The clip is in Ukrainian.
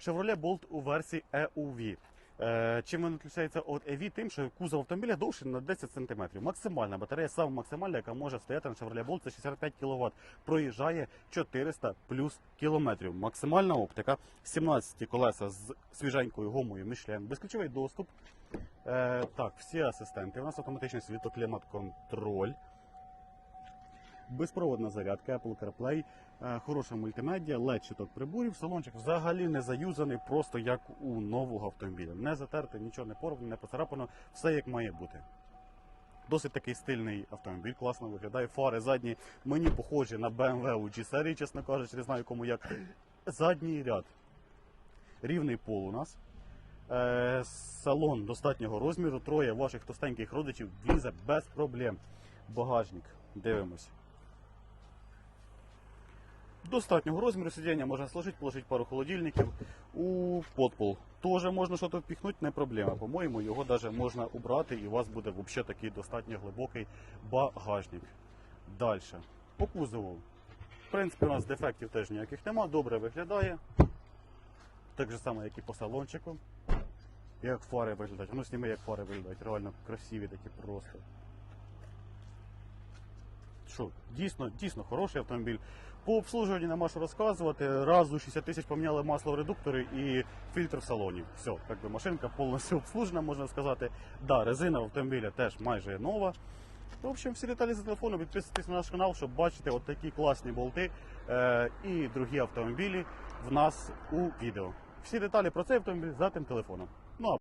Chevrolet Bolt у версії EUV. Е, Чим він відрізняється від EV? Тим, що кузов автомобіля довший на 10 см. Максимальна батарея, саме максимальна, яка може стояти на Chevrolet Bolt, це 65 кВт. Проїжджає 400 плюс кілометрів. Максимальна оптика, 17 колеса з свіженькою гумою Michelin, безключовий доступ. Е, так, всі асистенти. У нас автоматичний світоклімат контроль. Безпроводна зарядка, Apple CarPlay, е, хороша мультимедіа, LED щиток приборів. Салончик взагалі не заюзаний, просто як у нового автомобіля. Не затертий, нічого не порвано, не поцарапано, все як має бути. Досить такий стильний автомобіль, класно виглядає. Фари задні мені похожі на BMW у G-серії, чесно кажучи, не знаю кому як. Задній ряд. Рівний пол у нас. Е, салон достатнього розміру, троє ваших товстеньких родичів влізе без проблем. Багажник. Дивимось. Достатнього розміру сидіння можна сложити, положити пару холодильників. У подпол теж можна щось впіхнути, не проблема. По-моєму, його навіть можна убрати і у вас буде взагалі такий достатньо глибокий багажник. Далі. По кузову. В принципі, у нас дефектів теж ніяких нема, добре виглядає. Так же само, як і по салончику. Як фари виглядають. Ну, сніми, як фари виглядають. Реально красиві такі просто. Що, дійсно, дійсно хороший автомобіль. По обслужуванню нема що розказувати. Раз у 60 тисяч поміняли масло в редукторі і фільтр в салоні. Все, як би машинка повністю обслужена, можна сказати. Да, резина автомобіля теж майже нова. В общем, всі деталі за телефону, підписуйтесь на наш канал, щоб бачити от такі класні болти е, і другі автомобілі в нас у відео. Всі деталі про цей автомобіль за тим телефоном.